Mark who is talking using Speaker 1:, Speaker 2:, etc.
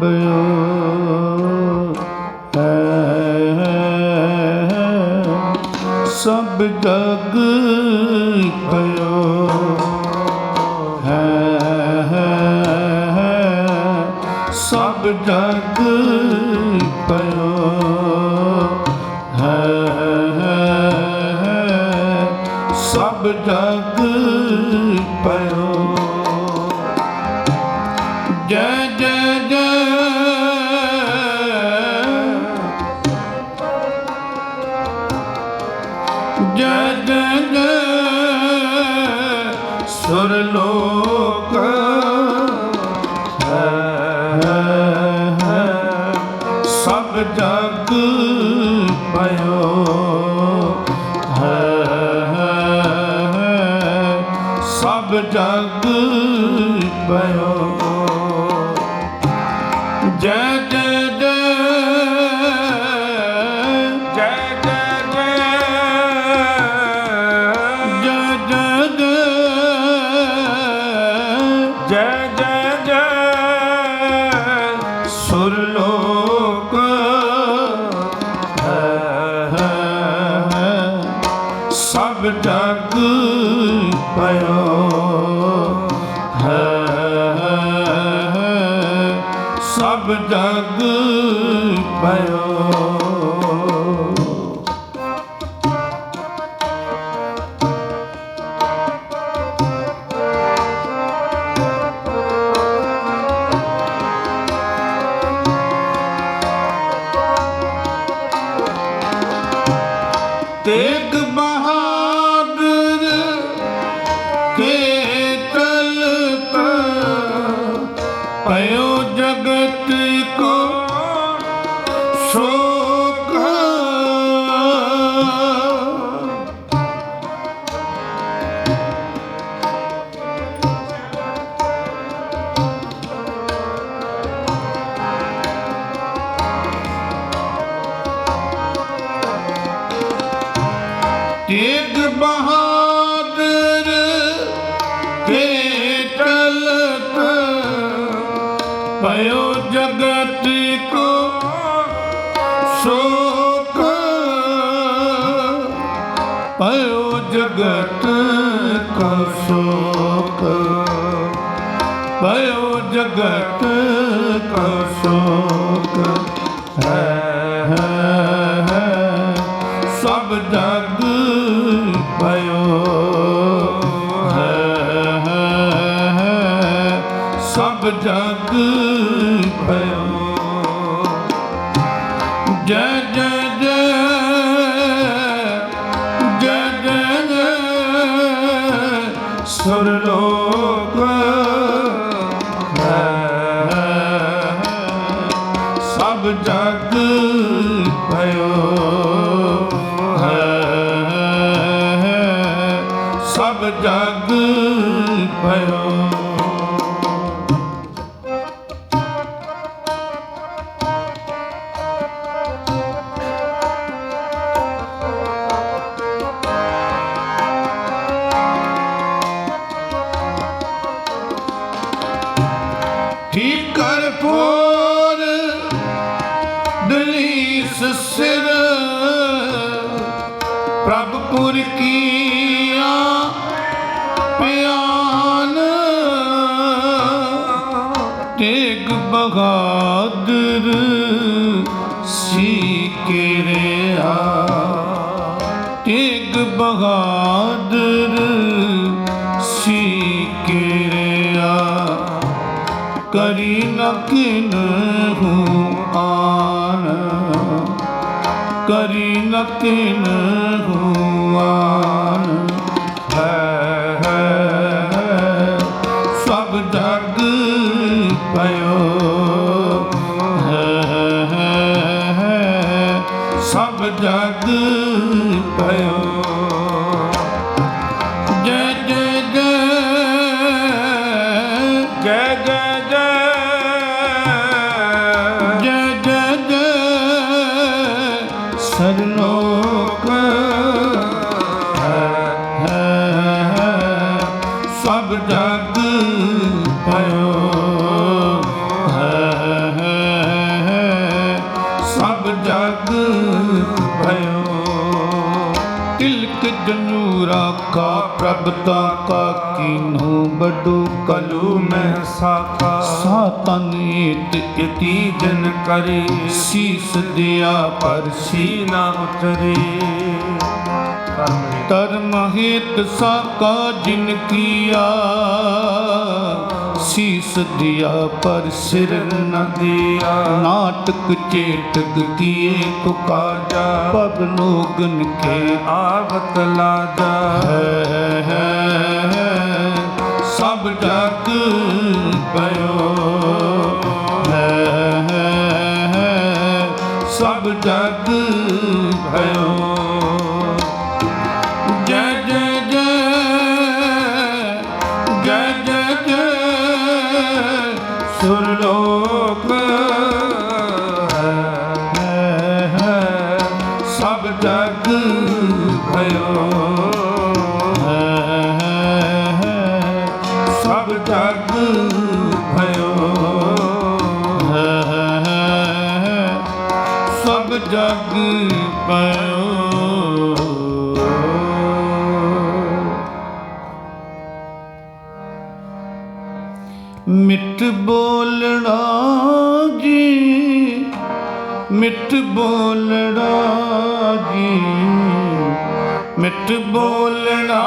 Speaker 1: ਪਇਓ ਹੈ। ਸਭ ਜਗ ਪਇਓ ਹੈ। ਸਭ ਜਗ ਪਇਓ ਹੈ। ਸਭ ਜਗ ਪਇਓ ਜੈ ਜੈ ਸੁਰ ਲੋਕ ਹੈ ਸਭ ਜਗ ਪਇਓ ਹੈ ਸਭ ਜਗ ਆਪ ਜਗ ਤੇਗ ਬਹਾਦਰ ਕੇ ਚਲਤ ਪਇਓ ਜਗਤ ਕੋ ਸ਼ੋਕ। ਪਇਓ ਜਗਤ ਕੋ ਸ਼ੋਕ। ਪਇਓ ਜਗਤ ਕੋ ਸ਼ੋਕ। ਹੈ। ਸਭ ਜਗ ਸਭ ਜਗ ਪਇਓ ਜੈ ਜੈ ਜੈ ਜੈ ਜੈ ਸੁਰ ਲੋਕ ਸਭ ਜਗ ਪਇਓ ਸਭ ਜਗ ਕਰ ਦਲੀਸ ਸਿਰ। ਪ੍ਰਭ ਪੁਰ ਕੀਆ ਪਿਆਨ। ਤੇਗ ਬਹਾਦਰ ਸੀ ਕਿਰਿਆ ਤੇਗ ਬਹਾਦਰ मेरी नकिन हूँ आन करी नकिन हूँ आन है, है सब जग पयो है, है, है सब जग पयो ਸਰਨੋਕ ਸਭ ਜਗ ਭਇਓ। ਸਭ ਜਗ ਭਇਓ। ਤਿਲਕ ਜਨੂ ਰਾਖਾ ਪ੍ਰਭ ਤਾਂ ਕਾ ਕੀਨੋ ਬਡੂ ਕਲੂ
Speaker 2: ਕਲੂ ਮੈਂ ਸਾਖਾ।
Speaker 1: ਸਾਤਨ ਇਤੀ
Speaker 2: ਜਨ ਕਰੇ,
Speaker 1: ਸੀਸ ਦਿਆ ਪਰ
Speaker 2: ਸੀ ਉਤਰੇ।
Speaker 1: ਧਰਮ ਹਿਤ ਸਾਕਾ ਜਿਨ ਕੀਆ, ਸੀਸ ਦਿਆ ਪਰ ਸਿਰ ਨ
Speaker 2: ਦਿਆ।
Speaker 1: ਨਾਟਕ ਚੇਟਕ ਕੀਏ ਤੁਕਾਜਾ ਪਗ ਲੋਗਨ ਕੇ
Speaker 2: ਆਵਤ ਲਾਜਾ।
Speaker 1: ਹੈ ਹੈ ਸਭ ਜਗ ਪਇਓ। ਹੈ ਸਭ ਜਗ ਭਇਓ ਜੈ ਜੈ ਜੈ ਸਭ ਜਗ
Speaker 2: ਭਇਓ
Speaker 1: ਜਗ ਪਇਓ। ਮਿੱਠ ਬੋਲਣਾ ਜੀ ਮਿੱਠ ਬੋਲਣਾ ਜੀ ਮਿੱਠ ਬੋਲਣਾ